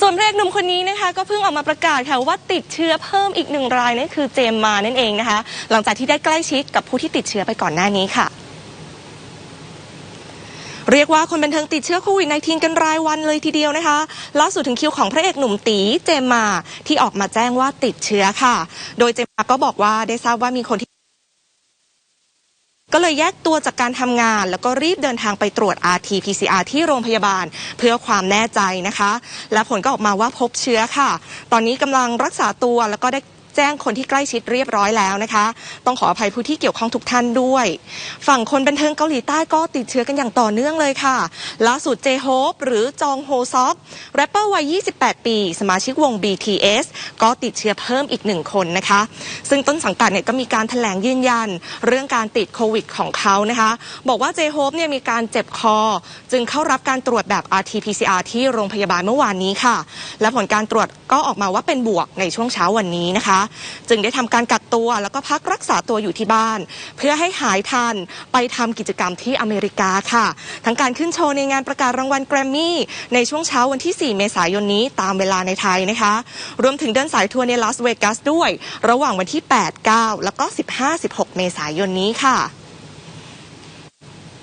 ส่วนพระเอกหนุ่มคนนี้นะคะก็เพิ่งออกมาประกาศค่ะว่าติดเชื้อเพิ่มอีกหนึ่งรายนั่นคือเจมมานั่นเองนะคะ หลังจากที่ได้ใกล้ชิดกับผู้ที่ติดเชื้อไปก่อนหน้านี้ค่ะ เรียกว่าคนบันเทิงติดเชื้อโควิด -19 กันรายวันเลยทีเดียวนะคะล่าสุดถึงคิวของพระเอกหนุ่มตีเจมมาที่ออกมาแจ้งว่าติดเชื้อค่ะ โดยเจมมาก็บอกว่าได้ทราบว่ามีคนที่ ก็เลยแยกตัวจากการทำงาน แล้วก็รีบเดินทางไปตรวจ RT-PCR ที่โรงพยาบาล เพื่อความแน่ใจนะคะ และผลก็ออกมาว่าพบเชื้อค่ะ ตอนนี้กำลังรักษาตัวแล้วก็ได้ แจ้งคนที่ใกล้ชิดเรียบร้อยแล้วนะคะ ต้องขออภัยผู้ที่เกี่ยวข้องทุกท่านด้วย ฝั่งคนบันเทิงเกาหลีใต้ก็ติดเชื้อกันอย่างต่อเนื่องเลยค่ะล่าสุดเจโฮปหรือจองโฮซอกแรปเปอร์วัย 28 ปี สมาชิกวง BTS ก็ติดเชื้อเพิ่มอีกหนึ่งคนนะคะ ซึ่งต้นสังกัดเนี่ยก็มีการแถลงยืนยัน เรื่องการติดโควิดของเขานะคะ บอกว่าเจโฮปเนี่ยมีการเจ็บคอ จึงเข้ารับการตรวจแบบ RT-PCR ที่โรงพยาบาลเมื่อวานนี้ค่ะ และผลการตรวจก็ออกมาว่าเป็นบวกในช่วงเช้าวันนี้นะคะจึงได้ทำการกักตัวแล้วก็พักรักษาตัวอยู่ที่บ้าน เพื่อให้หายทันไปทำกิจกรรมที่อเมริกาค่ะ ทั้งการขึ้นโชว์ในงานประกาศรางวัลแกรมมี่ในช่วงเช้าวันที่ 4 เมษายนนี้ตามเวลาในไทยนะคะ รวมถึงเดินสายทัวร์ในลาสเวกัสด้วย ระหว่างวันที่ 8 9 แล้วก็ 15 16 เมษายนนี้ค่ะ